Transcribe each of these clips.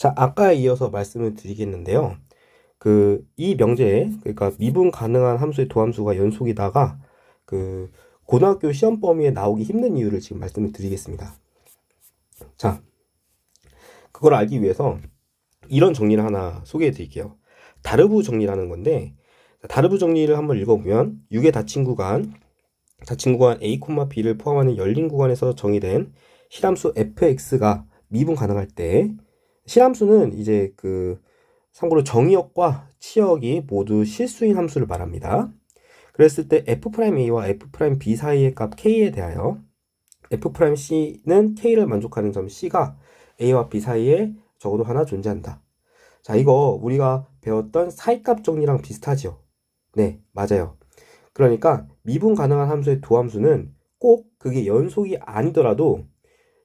자, 아까에 이어서 말씀을 드리겠는데요. 그, 이 명제에, 그러니까 미분 가능한 함수의 도함수가 연속이다가, 그, 고등학교 시험 범위에 나오기 힘든 이유를 지금 말씀을 드리겠습니다. 자, 그걸 알기 위해서 이런 정리를 하나 소개해 드릴게요. 다르부 정리라는 건데, 다르부 정리를 한번 읽어보면, 6의 닫힌 구간, 닫힌 구간 A, B를 포함하는 열린 구간에서 정의된 실함수 fx가 미분 가능할 때, 실함수는 이제 그 참고로 정의역과 치역이 모두 실수인 함수를 말합니다. 그랬을 때 f'a와 f'b 사이의 값 k에 대하여 f'c는 k를 만족하는 점 c가 a와 b 사이에 적어도 하나 존재한다. 자, 이거 우리가 배웠던 사이값 정리랑 비슷하죠? 네, 맞아요. 그러니까 미분 가능한 함수의 도함수는 꼭 그게 연속이 아니더라도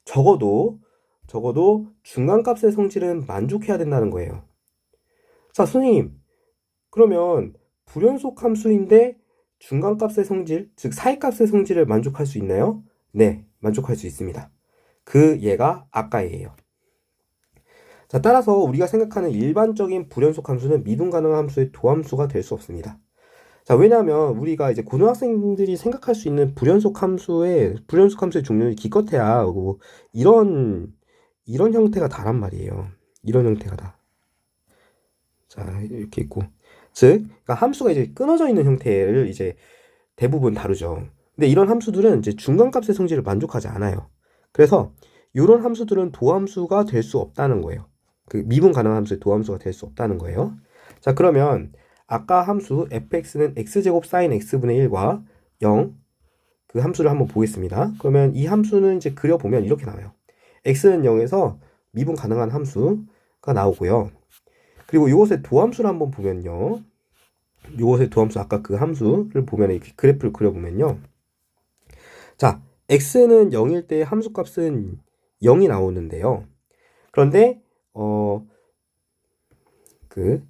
적어도 적어도 중간값의 성질은 만족해야 된다는 거예요. 자, 선생님. 그러면 불연속 함수인데 중간값의 성질, 즉 사이값의 성질을 만족할 수 있나요? 네, 만족할 수 있습니다. 그 예가 아까예요. 자, 따라서 우리가 생각하는 일반적인 불연속 함수는 미분 가능한 함수의 도함수가 될 수 없습니다. 자, 왜냐하면 우리가 이제 고등학생들이 생각할 수 있는 불연속 함수의 불연속 함수의 종류는 기껏해야 뭐 이런 이런 형태가 다란 말이에요. 이런 형태가 다. 자, 이렇게 있고. 즉, 그러니까 함수가 이제 끊어져 있는 형태를 이제 대부분 다루죠. 근데 이런 함수들은 이제 중간값의 성질을 만족하지 않아요. 그래서 이런 함수들은 도함수가 될 수 없다는 거예요. 그 미분 가능한 함수의 도함수가 될 수 없다는 거예요. 자, 그러면 아까 함수 fx는 x제곱 sin x분의 1과 0 그 함수를 한번 보겠습니다. 그러면 이 함수는 이제 그려보면 이렇게 나와요. X는 0에서 미분 가능한 함수가 나오고요. 그리고 이것의 도함수를 한번 보면요. 이것의 도함수 아까 그 함수를 보면 이렇게 그래프를 그려보면요. 자, x는 0일 때 함수값은 0이 나오는데요. 그런데 어 그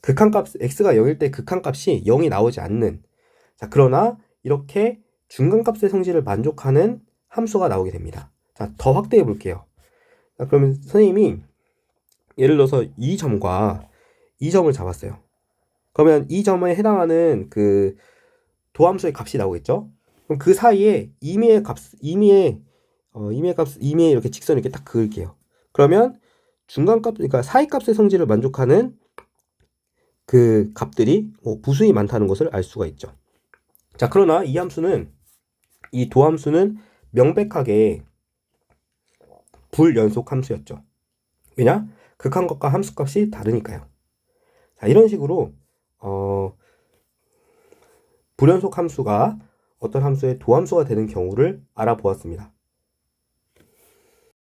극한값 x가 0일 때 극한값이 0이 나오지 않는 자, 그러나 이렇게 중간값의 성질을 만족하는 함수가 나오게 됩니다. 자, 더 확대해 볼게요. 자, 그러면 선생님이 예를 들어서 이 점과 이 점을 잡았어요. 그러면 이 점에 해당하는 그 도함수의 값이 나오겠죠? 그럼 그 사이에 임의의 값, 임의의 어, 임의의 값, 임의의 이렇게 직선 이렇게 딱 그을게요. 그러면 중간 값, 그러니까 사이 값의 성질을 만족하는 그 값들이 뭐 부수이 많다는 것을 알 수가 있죠. 자, 그러나 이 함수는 이 도함수는 명백하게 불연속 함수였죠. 왜냐? 극한값과 함수값이 다르니까요. 자, 이런 식으로 어, 불연속 함수가 어떤 함수의 도함수가 되는 경우를 알아보았습니다.